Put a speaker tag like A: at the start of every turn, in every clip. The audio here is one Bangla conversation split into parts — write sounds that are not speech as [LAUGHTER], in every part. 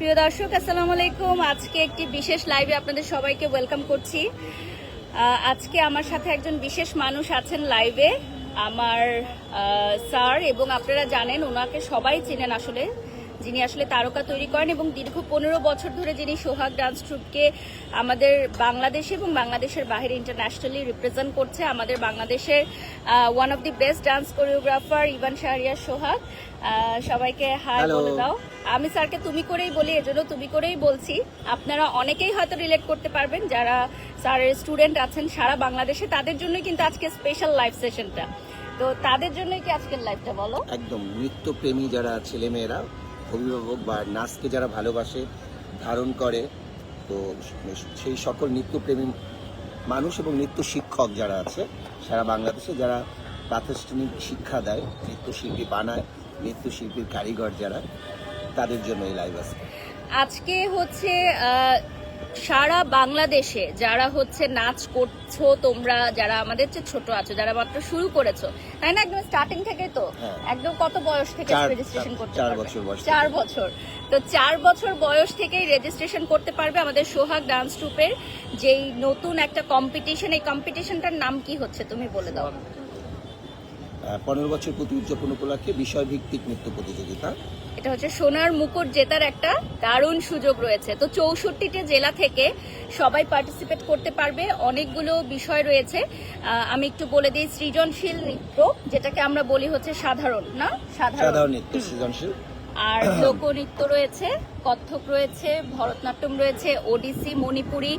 A: প্রিয় দর্শক, আসসালামু আলাইকুম। আজকে একটি বিশেষ লাইভে আপনাদের সবাইকে ওয়েলকাম করছি। আজকে আমার সাথে একজন বিশেষ মানুষ আছেন লাইভে আমার স্যার এবং আপনারা জানেন, ওনাকে সবাই চেনেন আসলে। যিনি আসলে তারকা তৈরি করেন এবং দীর্ঘ পনেরো বছর ধরে যিনি সোহাগ ডান্স ট্রুপকে আমাদের বাংলাদেশে এবং বাংলাদেশের বাইরে ইন্টারন্যাশনালি রিপ্রেজেন্ট করছে আমাদের বাংলাদেশের one of the best dance choreographer Evan Shahriar Sohag. সবাইকে হাই বলে দাও। আমি স্যারকে তুমি করেই বলি এজন্য তুমি করেই বলছি। আপনারা অনেকেই হয়তো রিলেট করতে পারবেন যারা স্যারের স্টুডেন্ট আছেন সারা বাংলাদেশে তাদের জন্যই কিন্তু আজকে স্পেশাল লাইভ সেশনটা তো তাদের জন্যই কি আজকের লাইভটা বলো?
B: একদম নৃত্যপ্রেমী যারা ছেলেমেয়েরা অভিভাবক বা নাচকে যারা ভালোবাসে, ধারণ করে, তো সেই সকল নৃত্যপ্রেমী মানুষ এবং নৃত্য শিক্ষক যারা আছে, সারা বাংলাদেশে যারা প্রাতিষ্ঠানিক শিক্ষা দেয়, নৃত্যশিল্পী বানায়, নৃত্যশিল্পীর কারিগর যারা, তাদের জন্য এই লাইভ আছে।
A: আজকে হচ্ছে সারা বাংলাদেশে যারা হচ্ছে নাচ করছ তোমরা যারা আমাদের চেয়ে ছোট আছো যারা মাত্র শুরু করেছ তাই না? একদম স্টার্টিং থেকে তো?
B: হ্যাঁ।
A: একদম কত বয়স থেকে রেজিস্ট্রেশন করতে
B: চার
A: পারবে?
B: বছর বয়স
A: চার বছর। তো চার বছর বয়স থেকেই রেজিস্ট্রেশন করতে পারবে আমাদের সোহাগ ডান্স ট্রুপের যেই নতুন একটা কম্পিটিশন এই কম্পিটিশনটার নাম কি হচ্ছে তুমি বলে দাও।
B: পনেরো বছর প্রতি উদযাপন উপলক্ষে বিষয়ভিত্তিক নৃত্য প্রতিযোগিতা।
A: এটা হচ্ছে সোনার মুকুট জেতার একটা দারুণ সুযোগ রয়েছে। তো চৌষট্টিটা জেলা থেকে সবাই পার্টিসিপেট করতে পারবে। অনেকগুলো বিষয় রয়েছে। আমি একটু বলে দিই, সৃজনশীল নৃত্য, যেটাকে আমরা বলি হচ্ছে সাধারণ, না?
B: সাধারণ নৃত্য, সৃজনশীল।
A: আর লোকনৃত্য রয়েছে কত্থক রয়েছে ভরতনাট্যম রয়েছে ওডিসি মণিপুরি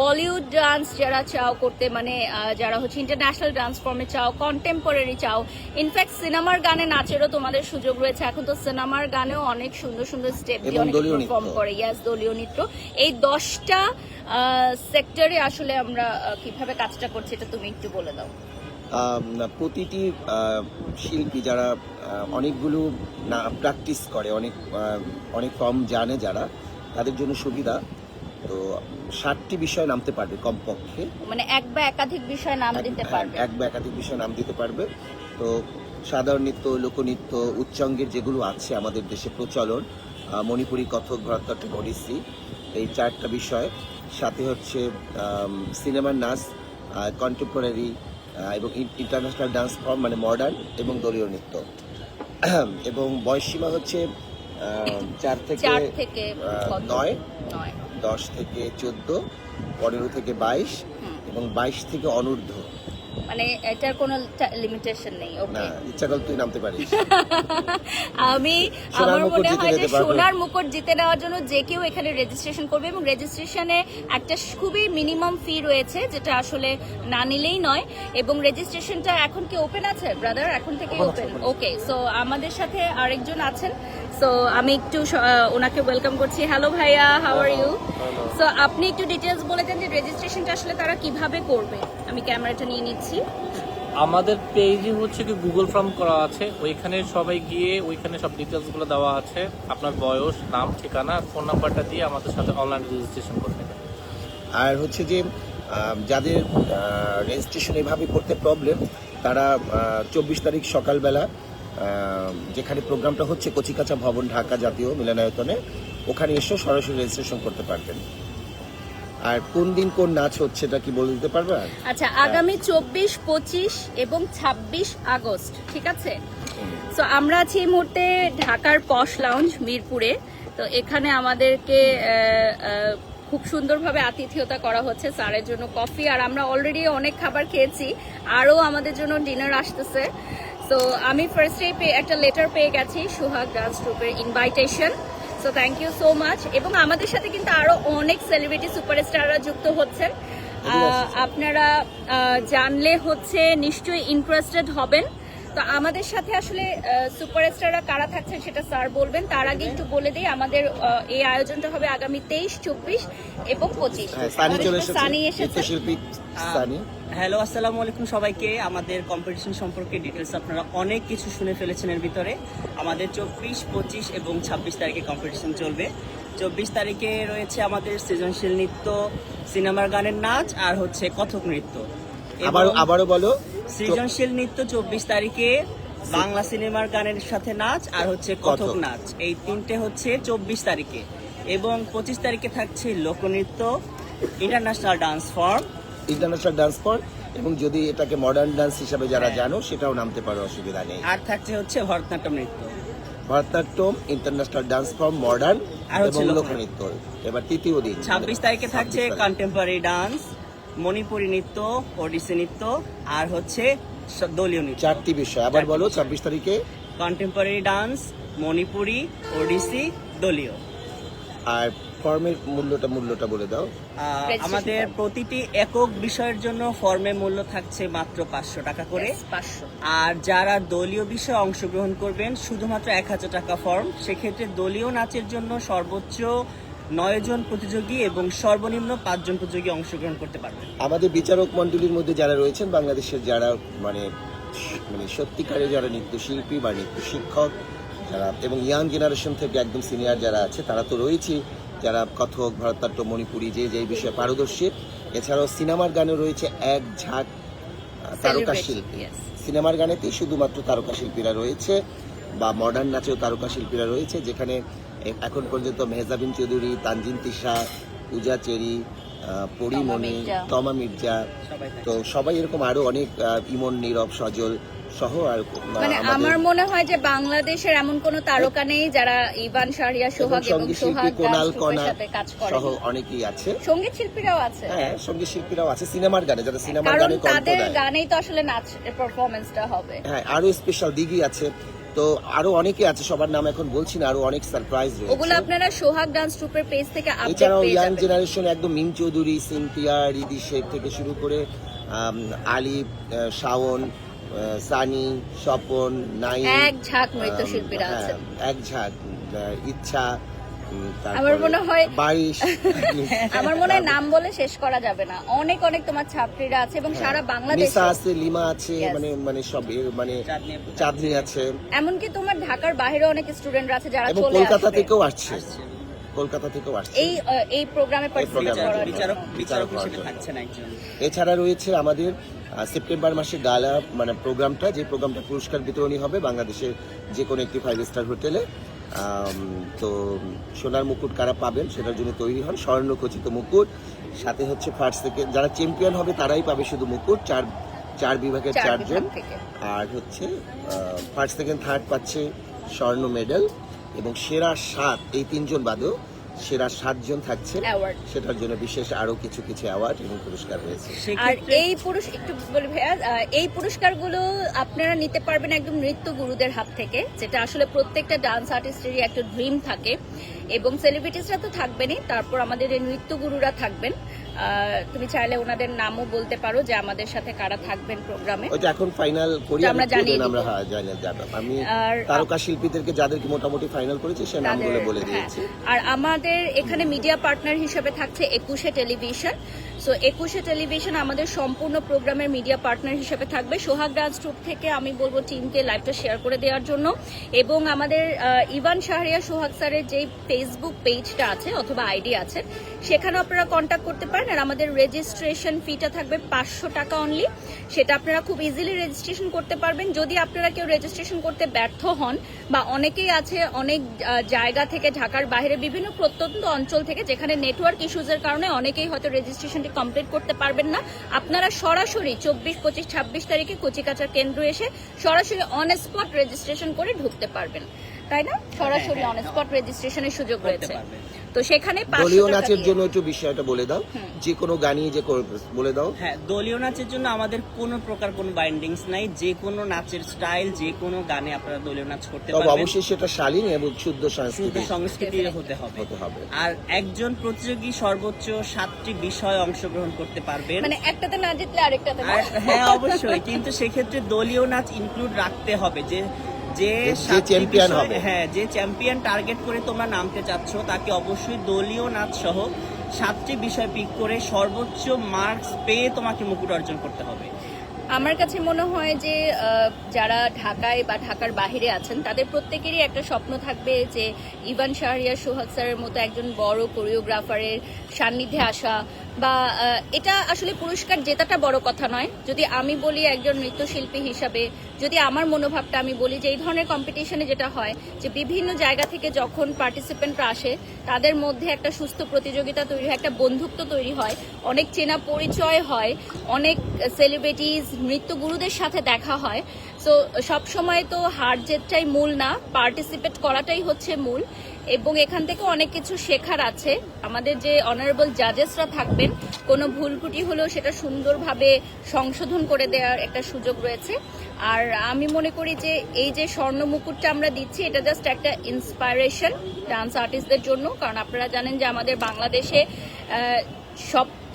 A: বলিউড ডান্স যারা চাও করতে মানে যারা হচ্ছে ইন্টারন্যাশনাল ডান্স ফর্মে চাও কন্টেম্পোরারি চাও ইনফ্যাক্ট সিনেমার গানে নাচেরও তোমাদের সুযোগ রয়েছে। এখন তো সিনেমার গানেও অনেক সুন্দর সুন্দর স্টেপ দিয়ে অনেক পারফর্ম করে। ইয়াস দলীয় নৃত্য। এই দশটা সেক্টরে আসলে আমরা কীভাবে কাজটা করছি এটা তুমি একটু বলে দাও।
B: প্রতিটি শিল্পী যারা অনেকগুলো না প্র্যাকটিস করে অনেক অনেক ফর্ম জানে যারা তাদের জন্য সুবিধা। তো ষাটটি বিষয় নামতে পারবে কমপক্ষে।
A: মানে এক বা একাধিক বিষয় নাম দিতে
B: হ্যাঁ,
A: পারবে।
B: এক বা একাধিক বিষয় নাম দিতে পারবে। তো সাধারণ নৃত্য লোকনৃত্য উচ্চাঙ্গের যেগুলো আছে আমাদের দেশে প্রচলন মণিপুরি কথক ভরতনাট্যম ওডিসি এই চারটা বিষয়। সাথে হচ্ছে সিনেমার নাচ কন্টেম্পোরারি এবং ইন্টারন্যাশনাল ডান্স ফর্ম মানে মডার্ন এবং দলীয় নৃত্য। [CLEARS THROAT] এবং বয়সসীমা হচ্ছে চার থেকে নয়। দশ থেকে চোদ্দ পনেরো থেকে বাইশ এবং বাইশ থেকে অনূর্ধ্ব।
A: মানে এটার কোনো লিমিটেশন নেই ওকে
B: ইচ্ছা করলে তুই নামতে পারিস। [LAUGHS]
A: আমি আমার মনে হয় যে সোনার মুকুট জিতে নেওয়ার জন্য যে কেউ এখানে রেজিস্ট্রেশন করবে এবং রেজিস্ট্রেশনে একটা খুবই মিনিমাম ফি রয়েছে যেটা আসলে না নিলেই নয়। এবং রেজিস্ট্রেশনটা এখন কি ওপেন আছে ব্রাদার এখন থেকে ওপেন ওকে সো আমাদের সাথে আরেকজন আছেন। সো আমি একটু ওনাকে ওয়েলকাম করছি। হ্যালো ভাইয়া হাউ আর ইউ সো আপনি একটু ডিটেলস বলে দেন যে রেজিস্ট্রেশনটা আসলে তারা কীভাবে করবে। আমি ক্যামেরাটা নিয়ে নিচ্ছি।
C: আমাদের পেজে হচ্ছে কি গুগল ফর্ম করা আছে। ওইখানে সবাই গিয়ে ওইখানে সব ডিটেলসগুলো দেওয়া আছে। আপনার বয়স, নাম, ঠিকানা ফোন নাম্বারটা দিয়ে আমাদের সাথে অনলাইন রেজিস্ট্রেশন করে নেবেন।
B: আর হচ্ছে যে যাদের রেজিস্ট্রেশন এভাবে করতে প্রবলেম তারা চব্বিশ তারিখ সকালবেলা যেখানে প্রোগ্রামটা হচ্ছে কচিকাচা ভবন, ঢাকা জাতীয় মিলনায়তনে, ওখানে এসেও সরাসরি রেজিস্ট্রেশন করতে পারবেন। আর কোন দিন কোন নাচ হচ্ছে এটা কি বলে দিতে পারবে?
A: আচ্ছা আগামী চব্বিশ, পঁচিশ এবং ছাব্বিশ আগস্ট, ঠিক আছে? সো আমরা আছি এই মুহূর্তে ঢাকার পশ লাউঞ্জ মিরপুরে। তো এখানে আমাদেরকে খুব সুন্দরভাবে আতিথেয়তা করা হচ্ছে স্যারের জন্য কফি। আর আমরা অলরেডি অনেক খাবার খেয়েছি। আরও আমাদের জন্য ডিনার আসতেছে। তো আমি ফার্স্টে একটা লেটার পেয়ে গেছি, সুহাগ ডান্স গ্রুপের invitation so thank you so much এবং আমাদের সাথে কিন্তু আরও অনেক সেলিব্রিটি সুপারস্টাররা যুক্ত হচ্ছেন। আপনারা জানলে হচ্ছে নিশ্চয়ই ইন্টারেস্টেড হবেন। তো আমাদের সাথে আসলে সুপারস্টাররা কারা থাকছেন সেটা স্যার বলবেন। তার আগে একটু বলে দিই আমাদের এই আয়োজনটা হবে আগামী তেইশ চব্বিশ এবং পঁচিশ।
B: হ্যাঁ সানি চলে এসেছে।
A: সানি এসেছে।
B: নৃত্যশিল্পী সানি।
D: হ্যালো আসসালামু আলাইকুম সবাইকে। আমাদের কম্পিটিশন সম্পর্কে ডিটেলস আপনারা অনেক কিছু শুনে ফেলেছেন এর ভিতরে। আমাদের চব্বিশ পঁচিশ এবং ছাব্বিশ তারিখে কম্পিটিশন চলবে। চব্বিশ তারিখে রয়েছে আমাদের সৃজনশীল নৃত্য সিনেমার গানের নাচ আর হচ্ছে কথক নৃত্য।
B: আবারও আবারও বলো।
D: সৃজনশীল নৃত্য চব্বিশ তারিখে বাংলা সিনেমার গানের সাথে নাচ আর হচ্ছে কথক। নাচ। এই তিনটে হচ্ছে চব্বিশ তারিখে। এবং পঁচিশ তারিখে থাকছে লোকনৃত্য international dance form.
B: International dance form এবং যদি এটাকে মডার্ন ডান্স হিসাবে যারা
D: হ্যাঁ।
B: জানো সেটাও নামতে পারো অসুবিধা নেই।
D: আর থাকছে হচ্ছে ভরতনাট্যম নৃত্য।
B: Bharatanatyam international dance form modern
D: আর হচ্ছে
B: এবং
D: লোকনৃত্য।
B: এবার তৃতীয় দিন।
D: ছাব্বিশ তারিখে থাকছে
B: 26
D: কন্টেম্পোরারি ডান্স মণিপুরি নৃত্য ওডিসি নৃত্য আর হচ্ছে দলীয় নৃত্য।
B: চারটি বিষয়। আবার বলো ছাব্বিশ তারিখে?
D: কন্টেম্পোরারি ডান্স মণিপুরি ওডিসি দলীয়।
B: আর ফর্মের মূল্যটা মূল্যটা বলে দাও।
D: আমাদের প্রতিটি একক বিষয়ের জন্য ফর্মে মূল্য থাকছে মাত্র পাঁচশো টাকা করে। আর যারা দলীয় বিষয়ে অংশগ্রহণ করবেন শুধুমাত্র এক হাজার টাকা ফর্ম সেক্ষেত্রে দলীয় নাচের জন্য সর্বোচ্চ নয় জন প্রতিযোগী এবং সর্বনিম্ন পাঁচজন প্রতিযোগী অংশগ্রহণ করতে পারবেন
B: আমাদের বিচারক মণ্ডলীর মধ্যে যারা রয়েছেন বাংলাদেশের যারা মানে মানে সত্যিকারের যারা নৃত্যশিল্পী বা নৃত্য শিক্ষক যারা এবং ইয়াং জেনারেশন থেকে একদম সিনিয়র যারা আছে তারা তো রয়েছে যারা কথক ভরতনাট্যম মণিপুরি যে যে বিষয়ে পারদর্শী। এছাড়াও সিনেমার গানে রয়েছে এক ঝাঁক তারকা শিল্পী। সিনেমার গানেতেই শুধুমাত্র তারকা শিল্পীরা রয়েছে বা মডার্ন নাচেও তারকা শিল্পীরা রয়েছে যেখানে এখন পর্যন্ত মেহজাবিন চৌধুরী তানজিন তিশা পূজা চেরি পরিমণি তমা মির্জা। তো সবাই এরকম আরও অনেক ইমন নীরব সজল সহ আর
A: মানে আমার মনে হয় যে বাংলাদেশের এমন কোন তারকা নেই যারা ইভান শাহরিয়া সোহাগ এবং সোহাগ
B: কোনাল কণা সহ অনেকেই আছে।
A: সংগীত শিল্পীরাও আছে।
B: হ্যাঁ সংগীত শিল্পীরাও আছে সিনেমার গানে যারা সিনেমার গানে কণ্ঠ
A: তাদের গানেই তো আসলে নাচ পারফরমেন্সটা হবে।
B: হ্যাঁ আরও স্পেশাল দিঘি আছে। তো আরও অনেকে আছে সবার নাম এখন বলছি না আরও অনেক সারপ্রাইজ
A: ওগুলো আপনারা সোহাগ ডান্স গ্রুপের পেজ থেকে আপডেট পেয়ে
B: ইয়াং জেনারেশন একদম মিম চৌধুরী সিনথিয়া রিদি শেখ থেকে শুরু করে আলিফ শাওন সানি স্বপন নাই
A: এক ঝাঁক নৃত্যশিল্পীরা আছে
B: এক ঝাঁক ইচ্ছা
A: আমার মনে হয়- [LAUGHS] আমার মনে হয় নাম বলে শেষ করা যাবে না। অনেক অনেক তোমার ছাত্রীরা আছে এবং সারা বাংলাদেশে
B: আছে লিমা আছে মানে মানে সব মানে
D: চাঁদনি
B: আছে।
A: এমনকি তোমার ঢাকার বাইরে অনেক স্টুডেন্টরা আছে যারা চলে
B: কলকাতা থেকেও আসছে। কলকাতা থেকেও আসছে।
A: এই এই প্রোগ্রামে
D: বিচারক বিচারক হিসেবে থাকছেন একজন।
B: এছাড়া রয়েছে আমাদের সেপ্টেম্বর মাসে গালা মানে প্রোগ্রামটা যে প্রোগ্রামটা পুরস্কার বিতরণী হবে বাংলাদেশের যে কোনো একটি ফাইভ স্টার হোটেলে তো সোনার মুকুট কারা পাবেন সেটার জন্য তৈরি হন স্বর্ণ খচিত মুকুট। সাথে হচ্ছে ফার্স্ট থেকে যারা চ্যাম্পিয়ন হবে তারাই পাবে শুধু মুকুট চার চার বিভাগের চারজন। আর হচ্ছে ফার্স্ট সেকেন্ড থার্ড পাচ্ছে স্বর্ণ মেডেল এবং সেরা সাত এই তিনজন বাদেও সেরা সাতজন থাকছে। সেটার জন্য বিশেষ আরও কিছু কিছু অ্যাওয়ার্ড এবং পুরস্কার রয়েছে।
A: আর এই পুরুষ একটু বলি ভাইয়া এই এই পুরস্কারগুলো আপনারা নিতে পারবেন একদম নৃত্য গুরুদের হাত থেকে যেটা আসলে প্রত্যেকটা ডান্স আর্টিস্টেরই একটা ড্রিম থাকে। এবং সেলিব্রিটিসরা তো থাকবেনই তারপর আমাদের এই নৃত্য গুরুরা থাকবেন তুমি চাইলে ওনাদের নামও বলতে পারো যে আমাদের সাথে কারা থাকবেন প্রোগ্রামে।
B: ওইটা এখন ফাইনাল করি
A: আমরা জানি
B: আমরা হ্যাঁ জানি আমি তারকা শিল্পীদেরকে যাদেরকে মোটামুটি ফাইনাল করেছি সে নামগুলো বলে
A: হ্যাঁ।
B: দিয়েছি।
A: আর আমাদের এখানে মিডিয়া পার্টনার হিসেবে থাকছে একুশে টেলিভিশন। সো একুশে টেলিভিশন আমাদের সম্পূর্ণ প্রোগ্রামের মিডিয়া পার্টনার হিসেবে থাকবে। সোহাগ ডান্স গ্রুপ থেকে আমি বলব টিমকে লাইভটা শেয়ার করে দেওয়ার জন্য। এবং আমাদের ইভান শাহরিয়া, সোহাগ স্যারের যে ফেসবুক পেজটা আছে অথবা আইডি আছে, সেখানে আপনারা কন্ট্যাক্ট করতে পারেন। আর আমাদের রেজিস্ট্রেশন ফিটা থাকবে পাঁচশো টাকা অনলি সেটা আপনারা খুব ইজিলি রেজিস্ট্রেশন করতে পারবেন। যদি আপনারা কেউ রেজিস্ট্রেশন করতে ব্যর্থ হন বা অনেকেই আছে অনেক জায়গা থেকে ঢাকার বাইরে, বিভিন্ন প্রত্যন্ত অঞ্চল থেকে, যেখানে নেটওয়ার্ক ইস্যুজের কারণে অনেকেই হয়তো রেজিস্ট্রেশনটি কমপ্লিট করতে পারবেন না। আপনারা সরাসরি চব্বিশ পঁচিশ ছাব্বিশ তারিখে কচিকাচার কেন্দ্র এসে সরাসরি অন স্পট রেজিস্ট্রেশন করে ঢুকতে পারবেন। তাই না? সরাসরি অন স্পট রেজিস্ট্রেশনের সুযোগ রয়েছে। তো সেখানে
B: দলীয় নাচের জন্য একটু বিষয়টা বলে দাও। যে কোনো গানই যে বলে দাও।
D: হ্যাঁ দলীয় নাচের জন্য আমাদের কোনো প্রকার কোনো বাইন্ডিংস নাই। যে কোনো নাচের স্টাইল যে কোনো গানে আপনারা দলীয় নাচ করতে
B: তবে
D: পারবেন।
B: অবশ্যই সেটা শালীন এবং শুদ্ধ
D: শুদ্ধ
B: সংস্কৃতি
D: সংস্কৃতি হতে হবে।
B: হতে হবে।
D: আর একজন প্রতিযোগী সর্বোচ্চ সাতটি বিষয়ে অংশগ্রহণ করতে পারবেন।
A: মানে একটাতে না জিতলে আরেকটাতে
D: হ্যাঁ অবশ্যই। কিন্তু সেক্ষেত্রে দলীয় নাচ ইনক্লুড রাখতে হবে যে যে বিষয়-
B: হবে।
D: হ্যাঁ যে চ্যাম্পিয়ন টার্গেট করে তোমরা নামতে চাচ্ছ তাকে অবশ্যই দলীয় নাচ সহ সাতটি বিষয় পিক করে সর্বোচ্চ মার্কস পেয়ে তোমাকে মুকুট অর্জন করতে হবে
A: আমার কাছে মনে হয় যে আহ, যারা ঢাকায় বা ঢাকার বাহিরে আছেন তাদের প্রত্যেকেরই একটা স্বপ্ন থাকবে যে ইভান শাহরিয়ার সোহাগ স্যারের মতো একজন বড় কোরিওগ্রাফারের সান্নিধ্যে আসা বা এটা আসলে পুরস্কার জেতাটা বড় কথা নয়। যদি আমি বলি একজন নৃত্যশিল্পী হিসাবে, যদি আমার মনোভাবটা আমি বলি যে এই ধরনের কম্পিটিশনে যেটা হয়, যে বিভিন্ন জায়গা থেকে যখন পার্টিসিপেন্টরা আসে, তাদের মধ্যে একটা সুস্থ প্রতিযোগিতা তৈরি হয়, একটা বন্ধুত্ব তৈরি হয়, অনেক চেনা পরিচয় হয়, অনেক সেলিব্রিটিজ নৃত্যগুরুদের সাথে দেখা হয়। সো সবসময় তো হার জেতটাই মূল না পার্টিসিপেট করাটাই হচ্ছে মূল। এবং এখান থেকে অনেক কিছু শেখার আছে। আমাদের যে অনারেবল জাজেসরা থাকবেন কোনো ভুল ত্রুটি হলেও সেটা সুন্দরভাবে সংশোধন করে দেওয়ার একটা সুযোগ রয়েছে। আর আমি মনে করি যে এই যে স্বর্ণ মুকুটটা আমরা দিচ্ছি এটা জাস্ট একটা ইন্সপায়ারেশন ডান্স আর্টিস্টদের জন্য। কারণ আপনারা জানেন যে আমাদের বাংলাদেশে আহ,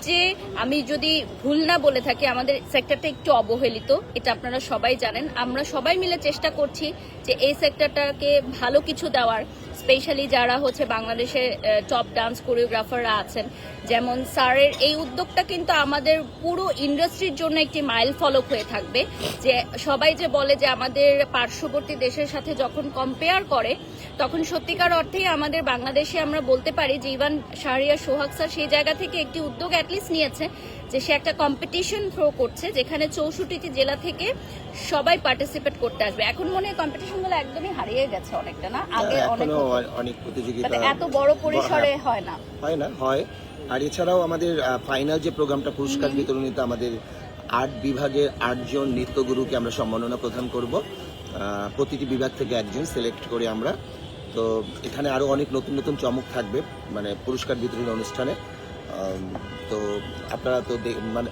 A: সবচেয়ে আমি যদি ভুল না বলে থাকি, আমাদের সেক্টরটা একটু অবহেলিত, এটা আপনারা সবাই জানেন। আমরা সবাই মিলে চেষ্টা করছি যে এই সেক্টরটাকে ভালো কিছু দেওয়ার। স্পেশালি যারা হচ্ছে বাংলাদেশে টপ ডান্স কোরিওগ্রাফাররা আছেন, যেমন স্যারের এই উদ্যোগটা কিন্তু আমাদের পুরো ইন্ডাস্ট্রির জন্য একটি মাইল ফলক হয়ে থাকবে। যে সবাই যে বলে যে আমাদের পার্শ্ববর্তী দেশের সাথে যখন কম্পেয়ার করে তখন সত্যিকার অর্থেই আমাদের বাংলাদেশে আমরা বলতে পারি যে ইভান শাহরিয়া সোহাগ স্যার সেই জায়গা থেকে একটি উদ্যোগ অ্যাটলিস্ট নিয়েছে যে সে একটা কম্পিটিশন থ্রো করছে যেখানে চৌষট্টিটি জেলা থেকে সবাই পার্টিসিপেট করতে আসবে। এখন মনে হয় কম্পিটিশন কম্পিটিশনগুলো একদমই হারিয়ে গেছে অনেকটা না? আগে অনেক
B: প্রতিযোগিতা
A: এত বড় পরিসরে হয় না।
B: হয় না হয়। আর এছাড়াও আমাদের ফাইনাল যে প্রোগ্রামটা পুরস্কার বিতরণীতে আমাদের আর্ট বিভাগের আটজন নৃত্যগুরুকে আমরা সম্মাননা প্রদান করব। প্রতিটি বিভাগ থেকে একজন সিলেক্ট করে আমরা তো এখানে আরও অনেক নতুন নতুন চমক থাকবে মানে পুরস্কার বিতরণী অনুষ্ঠানে। তো আপনারা তো মানে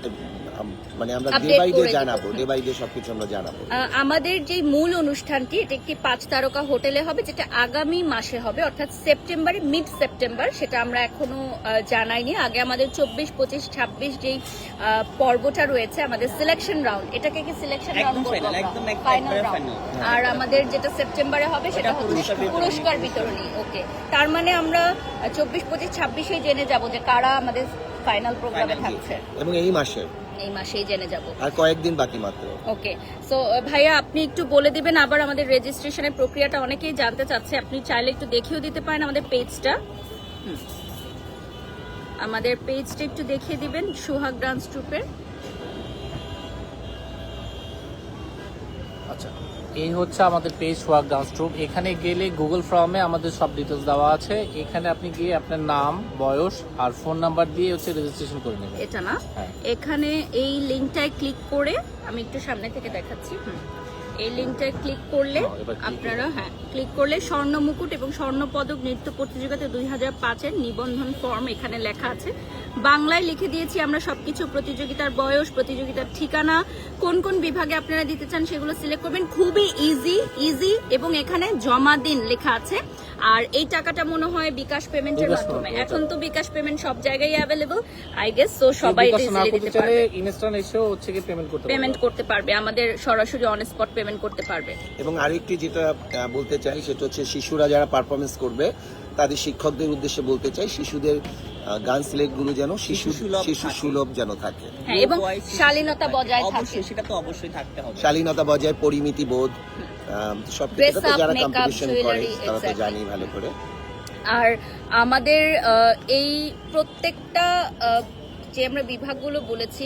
B: মানে আমরা ডে বাই ডে জানাব ডে বাই ডে সবকিছু আমরা জানাব।
A: আমাদের যে মূল অনুষ্ঠানটি এটা একটি পাঁচ তারকা হোটেলে হবে যেটা আগামী মাসে হবে অর্থাৎ সেপ্টেম্বরে মিড সেপ্টেম্বর সেটা আমরা এখনও জানাইনি। আগে আমাদের চব্বিশ পঁচিশ ছাব্বিশ যেই আহ, পর্বটা রয়েছে আমাদের সিলেকশন রাউন্ড এটাকে কি সিলেকশন রাউন্ড
D: একদম final,
A: ফাইনাল রাউন্ড আর আমাদের যেটা সেপ্টেম্বরে হবে সেটা হচ্ছে
D: পুরস্কার বিতরণী।
A: ওকে। তার মানে আমরা চব্বিশ পঁচিশ ছাব্বিশে জেনে যাব যে কারা আমাদের ফাইনাল প্রোগ্রামে থাকছে।
B: এবং এই মাসে
A: এই মাসেই জেনে যাব।
B: আর কয়েকদিন বাকি মাত্র।
A: ওকে। সো ভাইয়া আপনি একটু বলে দিবেন আবার আমাদের রেজিস্ট্রেশনের প্রক্রিয়াটা অনেকেই জানতে চাচ্ছে। আপনি চাইলে একটু দেখিয়েও দিতে পারেন আমাদের পেজটা। আমাদের পেজটা একটু দেখিয়ে দিবেন সুহাগ ডান্স ট্রুপের
C: আচ্ছা। এই হচ্ছে আমাদের পেজ ওয়ার্ক ডান্স ট্রুপ এখানে গেলে গুগল ফর্মে আমাদের সব ডিটেলস দেওয়া আছে। এখানে আপনি গিয়ে আপনার নাম বয়স আর ফোন নাম্বার দিয়ে হচ্ছে রেজিস্ট্রেশন করে নেবেন।
A: এটা না?
C: হ্যাঁ।
A: এখানে এই লিঙ্কটায় ক্লিক করে আমি একটু সামনে থেকে দেখাচ্ছি এই লিঙ্কটায় ক্লিক করলে
C: হ্যাঁ,
A: আপনারা হ্যাঁ ক্লিক করলে স্বর্ণ মুকুট এবং স্বর্ণ পদক নৃত্য প্রতিযোগিতা দুই হাজার পাঁচের নিবন্ধন ফর্ম এখানে লেখা আছে। বাংলায় লিখে দিয়েছি আমরা সবকিছু প্রতিযোগিতার বয়স প্রতিযোগিতার ঠিকানা কোন কোন বিভাগে আপনারা দিতে চান সেগুলো সিলেক্ট করবেন। খুবই ইজি ইজি এবং এখানে জমা দিন লেখা আছে। আর এই টাকাটা মনে হয় বিকাশ পেমেন্টের মাধ্যমে। এখন তো বিকাশ পেমেন্ট সব জায়গায় অ্যাভেলেবল আই গেস তো সবাই ইজিলি দিতে পারবে।
C: ইনস্ট্যান্ট এসেও হচ্ছে কি পেমেন্ট করতে
A: পেমেন্ট
C: পারবে
A: করতে পারবে আমাদের সরাসরি অন স্পট পেমেন্ট করতে পারবে।
B: এবং আরেকটি যেটা বলতে চাই সেটা হচ্ছে শিশুরা যারা পারফরমেন্স করবে তাদের শিক্ষকদের উদ্দেশ্যে বলতে চাই শিশুদের গান সিলেক্টগুলো যেন শিশু শিশু সুলভ যেন থাকে।
A: হ্যাঁ এবং শালীনতা বজায় থাকে।
D: সেটা তো অবশ্যই থাকতে হবে।
B: শালীনতা বজায় পরিমিতি বোধ সব তো যারা কম্পিটিশন করে তারা তো জানি ভালো করে।
A: আর আমাদের আহ, এই প্রত্যেকটা আহ, যে আমরা বিভাগগুলো বলেছি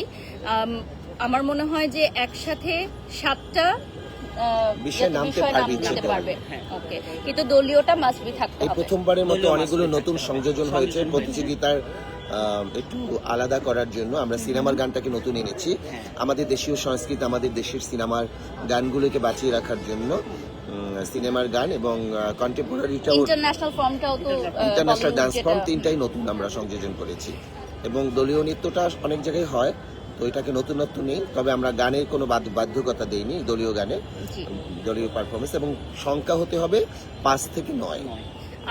A: আম, আমার মনে হয় যে একসাথে সাতটা
B: বিষয়ে নামতে পারবে ইচ্ছে
A: পারবে। ওকে কিন্তু দলীয়টা মাস্ট বি থাকতে হবে।
B: প্রথমবারের মতো অনেকগুলো নতুন সংযোজন হয়েছে প্রতিযোগিতার একটু আলাদা করার জন্য আমরা সিনেমার গানটাকে নতুন এনেছি।
D: হ্যাঁ।
B: আমাদের দেশীয় সংস্কৃতি আমাদের দেশের সিনেমার গানগুলোকে বাঁচিয়ে রাখার জন্য সিনেমার গান এবং কন্টেম্পোরারিটাও
A: ইন্টারন্যাশনাল তো
B: ইন্টারন্যাশনাল ডান্স ফর্ম তিনটাই নতুন আমরা সংযোজন করেছি। এবং দলীয় নৃত্যটা অনেক জায়গায় হয়। তো এটাকে নতুনত্ব নেই তবে আমরা গানের কোনো বাধ্যকতা দেইনি দলীয় গানে। দলীয় পারফরমেন্স এবং সংখ্যা হতে হবে পাঁচ থেকে নয়।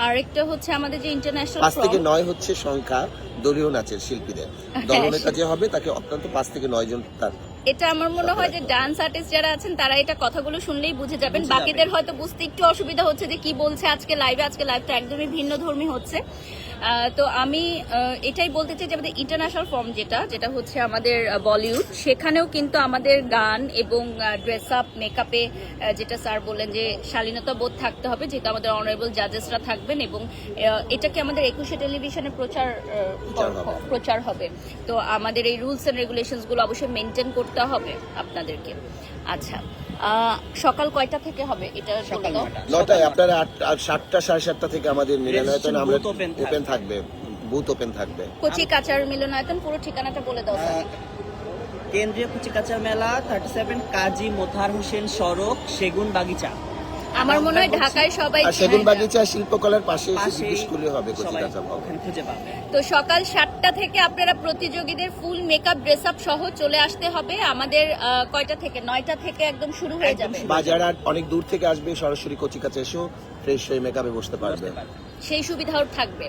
A: আরেকটা হচ্ছে আমাদের যে ইন্টারন্যাশনাল
B: পাঁচ থেকে নয় হচ্ছে সংখ্যা দলীয় নাচের শিল্পীদের। দলনেতা যে হবে তাকে অত্যন্ত পাঁচ থেকে নয় জন তার
A: এটা আমার মনে হয় যে ডান্স আর্টিস্ট যারা আছেন তারা এটা কথাগুলো শুনলেই বুঝে যাবেন। বাকিদের হয়তো বুঝতে একটু অসুবিধা হচ্ছে যে কি বলছে আজকে লাইভে আজকে লাইভটা একদমই ভিন্ন ধর্মী হচ্ছে। তো আমি এটাই বলতে চাই যে আমাদের ইন্টারন্যাশনাল ফর্ম যেটা যেটা হচ্ছে আমাদের বলিউড সেখানেও কিন্তু আমাদের গান এবং ড্রেস আপ মেকআপে যেটা স্যার বললেন যে শালীনতা বোধ থাকতে হবে যেহেতু আমাদের অনারেবল জাজেসরা থাকবেন এবং এটাকে আমাদের একুশে টেলিভিশনে প্রচার
B: প্রচার হবে।
A: তো আমাদের এই রুলস অ্যান্ড রেগুলেশনসগুলো অবশ্যই মেনটেন করতে হবে আপনাদেরকে আচ্ছা সকাল কয়টা থেকে হবে এটা
D: সকাল।
B: নটায় আপনারা আট- সাতটা সাড়ে সাতটা থেকে আমাদের মিলনায়তন আমরা। ওপেন থাকবে। বুথ ওপেন থাকবে।
A: কচি কাচার মিলনায়তন পুরো ঠিকানাটা বলে দাও।
D: কেন্দ্রীয় কুচিকাচার মেলা থার্টি সেভেন কাজী মোথার হোসেন সড়ক সেগুন বাগিচা
A: আমার মনে হয় ঢাকায় সবাই
B: সেগুন
A: হ্যাঁ,
B: বাগিচা শিল্পকলার পাশে করলে হবে
A: তো সকাল সাতটা থেকে আপনারা প্রতিযোগীদের ফুল মেকআপ ড্রেস আপ সহ চলে আসতে হবে। আমাদের কয়টা থেকে? নয়টা থেকে একদম শুরু হয়ে যাবে।
B: বাজার আর অনেক দূর থেকে আসবে সরাসরি কচিকাচা এসেও ফ্রেশ হয়ে মেকআপে বসতে পারবে।
A: সেই সুবিধাও থাকবে।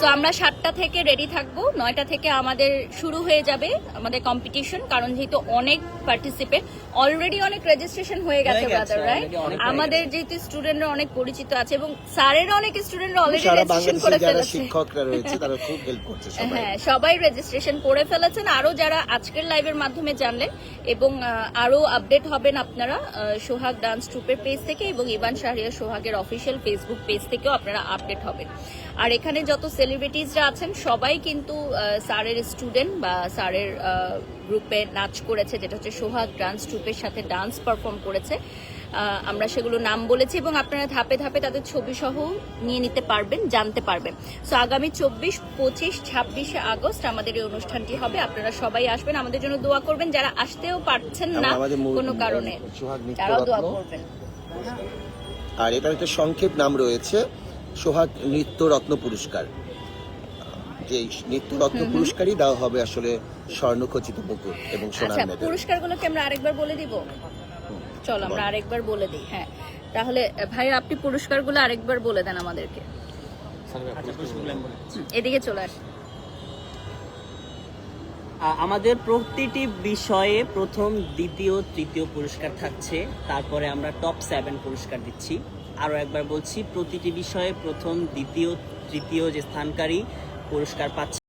A: তো আমরা সাতটা থেকে রেডি থাকব। নয়টা থেকে আমাদের শুরু হয়ে যাবে আমাদের কম্পিটিশন কারণ যেহেতু অনেক পার্টিসিপেট অলরেডি অনেক রেজিস্ট্রেশন হয়ে গেছে ব্রাদার রাইট আমাদের যেহেতু স্টুডেন্টরা অনেক পরিচিত আছে এবং স্যারেরও অনেক স্টুডেন্টরা অলরেডি রেজিস্ট্রেশন করে ফেলেছে।
B: শিক্ষকরা রয়েছে তারা [LAUGHS] খুব হেল্প করছে সবাই
A: হ্যাঁ সবাই রেজিস্ট্রেশন করে ফেলেছেন। আরও যারা আজকের লাইভের মাধ্যমে জানলেন এবং আরও আপডেট হবেন আপনারা সোহাগ ডান্স ট্রুপের পেজ থেকে এবং ইভান শাহরিয়া সোহাগের অফিসিয়াল ফেসবুক পেজ থেকেও আপনারা আপডেট হবেন। আর এখানে যত সেলিব্রিটিজরা আছেন সবাই কিন্তু স্যারের স্টুডেন্ট বা স্যারের গ্রুপে নাচ করেছে যেটা হচ্ছে সোহাগ ডান্স ট্রুপের সাথে ডান্স পারফর্ম করেছে। আমরা সেগুলো নাম বলেছি এবং আপনারা ধাপে ধাপে তাদের ছবি সহ নিয়ে নিতে পারবেন জানতে পারবেন। সো আগামী চব্বিশ পঁচিশ ছাব্বিশে আগস্ট আমাদের এই অনুষ্ঠানটি হবে। আপনারা সবাই আসবেন আমাদের জন্য দোয়া করবেন। যারা আসতেও পারছেন না কোনো কারণে তারাও দোয়া করবেন।
B: আর এটার একটা সংক্ষেপ নাম রয়েছে সোহাগ নৃত্য রত্ন পুরস্কার। যে নৃত্য রত্ন পুরস্কারই দেওয়া হবে আসলে স্বর্ণখচিত মুকুট এবং সোনার
A: আচ্ছা
B: মেডেল।
A: পুরস্কারগুলোকে আমরা আরেকবার বলে দিব? চলো আমরা আরেকবার বলে দিই হ্যাঁ। তাহলে ভাই আপনি পুরস্কারগুলো আরেকবার বলে দেন আমাদেরকে।
D: আচ্ছা।
A: এদিকে চলে আস।
D: আমাদের প্রতিটি বিষয়ে প্রথম দ্বিতীয় তৃতীয় পুরস্কার থাকছে। তারপরে আমরা টপ সেভেন পুরস্কার দিচ্ছি। আরও একবার বলছি প্রতিটি বিষয়ে প্রথম দ্বিতীয় তৃতীয় যে স্থানকারী পুরস্কার পাচ্ছে